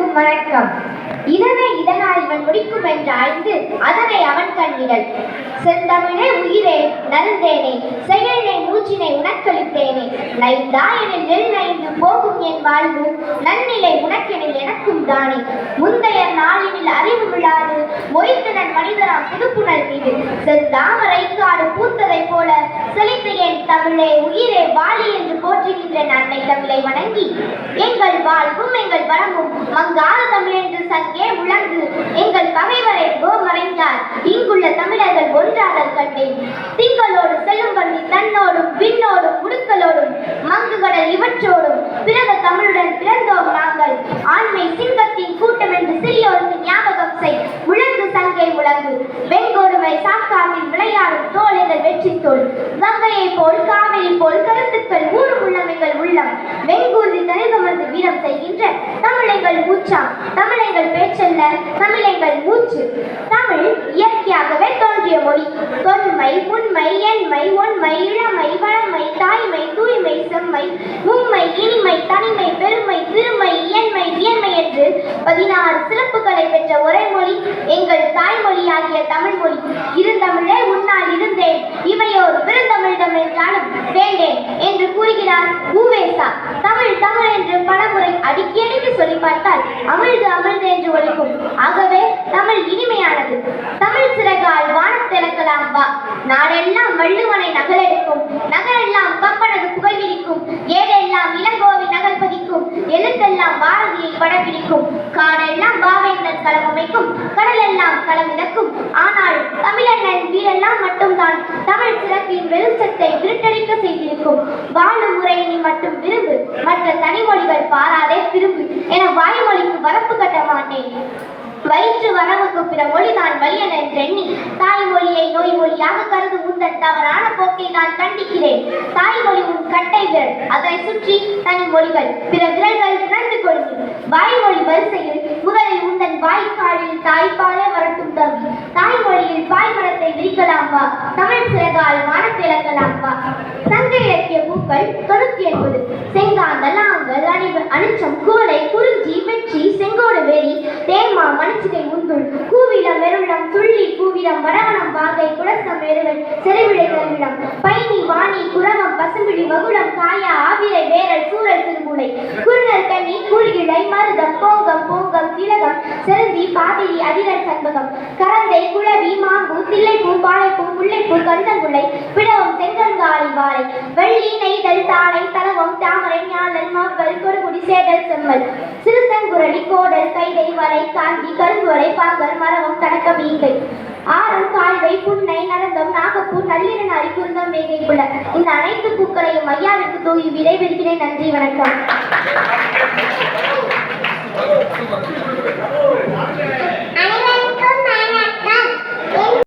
அனைவருக்கும் வணக்கம். இதனை இதனால் இவன் முடிக்கும் என்று ஆய்ந்து அதனை அவன் கண்ணிடல். செந்தமிழே உயிரே நல்ந்தேனே செயலினை மூச்சினை உனக்களித்தேனே. நைந்தா எனில் நெல் நைந்து போகும் என் வாழ்வு நன்னிலை உனக்கெனில் எனக்கும் தானே. முந்தைய நாளினில் அறிவு விழாது மொய்த்தனன் மனிதனாம் புதுப்புணர் மீது. செந்தாமரை காடு பூத்ததைப் போல செழித்த என் தமிழே உயிரே வாழி நன்மை தமிழை வணங்கி எங்கள் வாழ்வும் எங்கள் வளமும் மங்காத தமிழ் என்று சங்கே முழங்கு எங்கள் பகைவரை போ மறைந்தார் இங்குள்ள தமிழர்கள் ஒன்றாதல் கண்டேன். திங்களோடு செல்லும் வண்டி தன்னோடும் விண்ணோடும் குடுக்களோடும் மங்குகடல் இவற்றோடும் பிறந்த தமிழுடன் பிறந்தோம் சாக்காட்டில் விளையாடும் தோல் எங்கள் வெற்றி தோல் கங்கையை போல் காவிரி போல் கருத்துக்கள் ஊரும் உள்ளம் எங்கள் உள்ளம். வெங்கூர்தி தனிதமர்ந்து வீரம் செய்கின்ற தமிழெங்கள் மூச்சாம். தமிழெங்கள் பேச்சல்ல தமிழெங்கள் மூச்சு. தமிழ் இயற்கையாகவே தோன்றிய மொழி. தொன்மை உண்மை எண்மை ஒன்மை இளமை சிறப்புகளை பெற்ற ஒரே மொழி எங்கள் தாய்மொழியாகிய தமிழ் மொழி. இருந்தமிழே உன்னால் இருந்தேன். இவையோர் பெருந்தமிழிடம் என்றாலும் வேண்டேன் என்று கூறுகிறார் ஊவேசா தமிழ் தமிழ் என்று பலமுறை அடிக்கடிக்கு சொல்லி பார்த்தால் அமிழ்து அமிழ்து என்று ஒழிக்கும் ஆகவே தமிழ் இனிமையானது. தமிழ் சிறகால் வானம் திறக்கலாம் வா. நாடெல்லாம் வள்ளுவனை நகலெடுக்கும். நகரெல்லாம் கப்பனது புகழ் பாவேந்தன் களம் அமைக்கும் கடலெல்லாம் களம் ஆனால் தமிழண்ணன் வீரெல்லாம் மட்டும்தான். தமிழ் சிறப்பின் வெளிச்சத்தை விருட்டடிக்க செய்திருக்கும். வாழும் முறை மட்டும் விரும்பு. மற்ற தனிமொழிகள் பாராதே திரும்பு என வாய்மொழிக்கு வரப்பு கட்ட மாட்டேன். வயிற்று வரவுக்கு பிற மொழிதான் வலியன என்றெண்ணி தாய்மொழியை நோய் மொழியாக கருது உந்தன் தவறான போக்கை நான் கண்டிக்கிறேன். தாய்மொழி உன் கட்டை விரல். அதை சுற்றி தனி மொழிகள் பிற விரல்கள் திரண்டு கொள்ளும். வாய்மொழி வரிசையில் முதலில் உந்தன் வாய்க்காலில் தாய்ப்பாலே வரட்டும் தம்பி தாய்மொழியில் பாய்மரத்தை விரிக்கலாம் வா தமிழ் சிறகால் வானத்திலங்கலாம் வா சங்க இலக்கிய பூக்கள் தொண்ணூத்தி என்பது செங்காந்தல் ஆங்கல் அணிவு அனிச்சம் கோலை குறிஞ்சி வெற்றி செங்கோடு வேலி தேமா மணிச்சிகை உந்துள் கூவிலம் வெறுவிடம் துள்ளி கூவிலம் வடவனம் வாகை குலசம் எருவல் செருவிடை கருவிடம் பைனி வாணி குரவம் பசும்பிடி வகுடம் காயா ஆவிரை வேற பூனை திருமூலை கண்ணி மருதம் போங்கம் போங்கம் திலகம் செருந்தி பாதிரி அதிரன் சண்பகம் கரந்தை குழவி மாம்பு தில்லைப்பூ பாலைப்பூ முல்லைப்பூ கந்தங்குள்ளை பிடவம் செங்கங்காளி வாழை. வெள்ளி நெய்தல் தாளை ஞாழல் கொடுகுடி சேடல் செம்மல் சிறுசங்குரளி கோடல் கைதை வலை காஞ்சி கருங்குவலை பாங்கல் மரவம் தடக்க மீங்கை ஆரம் கால்வை புன்னை நடந்தம் நாகப்பூர் நள்ளிரன் அரிக்குந்தம் மேகை புல. இந்த அனைத்து பூக்களையும் ஐயாவிற்கு தூவி விடைபெறுகிறேன் நன்றி வணக்கம்.